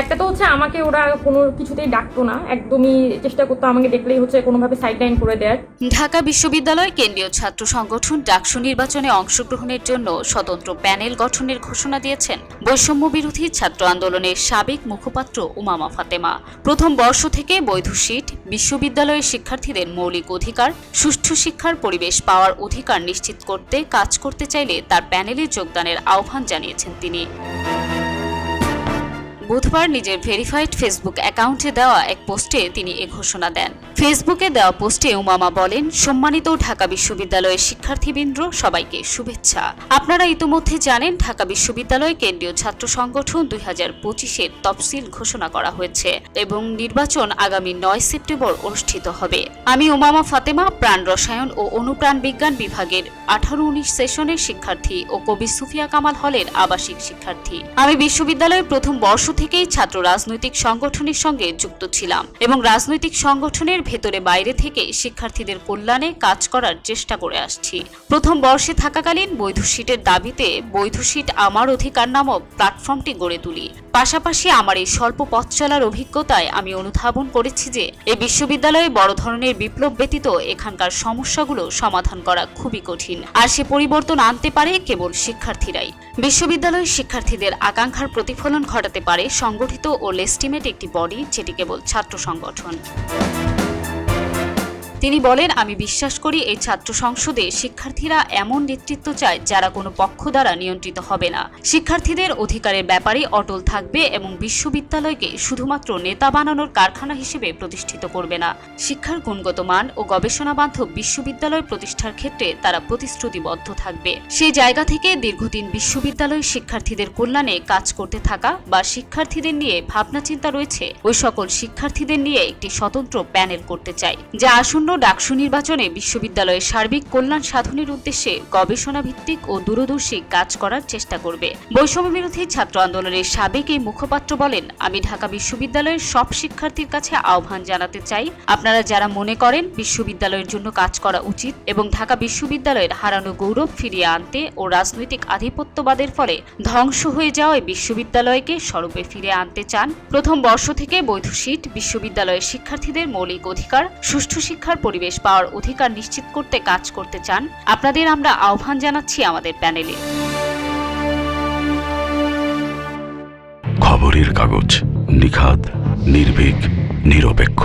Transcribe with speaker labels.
Speaker 1: একটা তো হচ্ছে আমাকে ওরা কোনো কিছুতেই ডাকতো না, একদমই চেষ্টা করতো আমাকে দেখলেই হচ্ছে কোনোভাবে সাইড লাইন করে দেয়
Speaker 2: ঢাকা বিশ্ববিদ্যালয় কেন্দ্রীয় ছাত্র সংগঠন ডাকসু নির্বাচনে অংশগ্রহণের জন্য স্বতন্ত্র প্যানেল গঠনের ঘোষণা দিয়েছেন। বৈষম্য বিরোধী ছাত্র আন্দোলনের সাবেক মুখপাত্র উমামা ফাতেমা। প্রথম বর্ষ থেকে বৈধ সিট, বিশ্ববিদ্যালয়ের শিক্ষার্থীদের মৌলিক অধিকার, সুষ্ঠু শিক্ষার পরিবেশ পাওয়ার অধিকার নিশ্চিত করতে কাজ করতে চাইলে তার প্যানেলে যোগদানের আহ্বান জানিয়েছেন তিনি। বুধবার নিজের ভেরিফাইড ফেসবুক অ্যাকাউন্টে দেওয়া এক পোস্টে তিনি এ ঘোষণা দেন। ফেসবুকে দেওয়া পোস্টে উমামা বলেন, সম্মানিত ঢাকা বিশ্ববিদ্যালয়ের শিক্ষার্থীবৃন্দ, সবাইকে শুভেচ্ছা। আপনারা ইতোমধ্যে জানেন, ঢাকা বিশ্ববিদ্যালয় কেন্দ্রীয় ছাত্র সংগঠন দুই হাজার পঁচিশের তফসিল ঘোষণা করা হয়েছে এবং নির্বাচন আগামী নয় সেপ্টেম্বর অনুষ্ঠিত হবে। আমি উমামা ফাতেমা, প্রাণ রসায়ন ও অনুপ্রাণ বিজ্ঞান বিভাগের আঠারো উনিশ সেশনের শিক্ষার্থী ও কবি সুফিয়া কামাল হলের আবাসিক শিক্ষার্থী। আমি বিশ্ববিদ্যালয়ের প্রথম বর্ষ থেকেই ছাত্র রাজনৈতিক সংগঠনের সঙ্গে যুক্ত ছিলাম এবং রাজনৈতিক সংগঠনের ভেতরে বাইরে থেকে শিক্ষার্থীদের কল্যাণে কাজ করার চেষ্টা করে আসছি। প্রথম বর্ষে থাকাকালীন বৈধ সিটের দাবিতে বৈধ সিট আমার অধিকার নামক প্ল্যাটফর্মটি গড়ে তুলি। পাশাপাশি আমার এই স্বল্প পথ চলার অভিজ্ঞতায় আমি অনুধাবন করেছি যে এই বিশ্ববিদ্যালয়ে বড় ধরনের বিপ্লব ব্যতীত এখানকার সমস্যাগুলো সমাধান করা খুবই কঠিন। আর সে পরিবর্তন আনতে পারে কেবল শিক্ষার্থীরাই। বিশ্ববিদ্যালয়ের শিক্ষার্থীদের আকাঙ্ক্ষার প্রতিফলন ঘটাতে পারে সংগঠিত ও লেস্টিমেট একটি বডি, যেটি কেবল ছাত্র সংগঠন। তিনি বলেন, আমি বিশ্বাস করি এই ছাত্র সংসদে শিক্ষার্থীরা এমন নেতৃত্ব চায় যারা কোনো পক্ষ দ্বারা নিয়ন্ত্রিত হবে না। শিক্ষার্থীদের অধিকারের ব্যাপারে অটল থাকবে এবং বিশ্ববিদ্যালয়কে শুধুমাত্র নেতা বানানোর কারখানা হিসেবে প্রতিষ্ঠিত করবে না। শিক্ষার গুণগত মান ও গবেষণা বান্ধব বিশ্ববিদ্যালয় প্রতিষ্ঠার ক্ষেত্রে তারা প্রতিশ্রুতিবদ্ধ থাকবে। সেই জায়গা থেকে দীর্ঘদিন বিশ্ববিদ্যালয় শিক্ষার্থীদের কল্যাণে কাজ করতে থাকা বা শিক্ষার্থীদের নিয়ে ভাবনা চিন্তা রয়েছে, ওই সকল শিক্ষার্থীদের নিয়ে একটি স্বতন্ত্র প্যানেল করতে চাই, যা আসন্ন ডাকসু নির্বাচনে বিশ্ববিদ্যালয়ের সার্বিক কল্যাণ সাধনের উদ্দেশ্যে গবেষণা ভিত্তিক ও দূরদর্শী কাজ করার চেষ্টা করবে। বৈষম্য বিরোধী ছাত্র আন্দোলনের সাবেক এই মুখপাত্র বলেন, আমি ঢাকা বিশ্ববিদ্যালয়ের সব শিক্ষার্থীর কাছে আহ্বান জানাতে চাই। আপনারা যারা মনে করেন বিশ্ববিদ্যালয়ের জন্য কাজ করা উচিত এবং ঢাকা বিশ্ববিদ্যালয়ের হারানো গৌরব ফিরিয়ে আনতে ও রাজনৈতিক আধিপত্যবাদের ফলে ধ্বংস হয়ে যাওয়া এই বিশ্ববিদ্যালয়কে স্বরূপে ফিরে আনতে চান, প্রথম বর্ষ থেকে বৈধ সিট বিশ্ববিদ্যালয়ের শিক্ষার্থীদের মৌলিক অধিকার, সুষ্ঠু শিক্ষার পরিবেশ পাওয়ার অধিকার নিশ্চিত করতে কাজ করতে চান, আপনাদের আমরা আহ্বান জানাচ্ছি আমাদের প্যানেলে।
Speaker 3: খবরের কাগজ, নিখাদ, নির্ভীক, নিরপেক্ষ।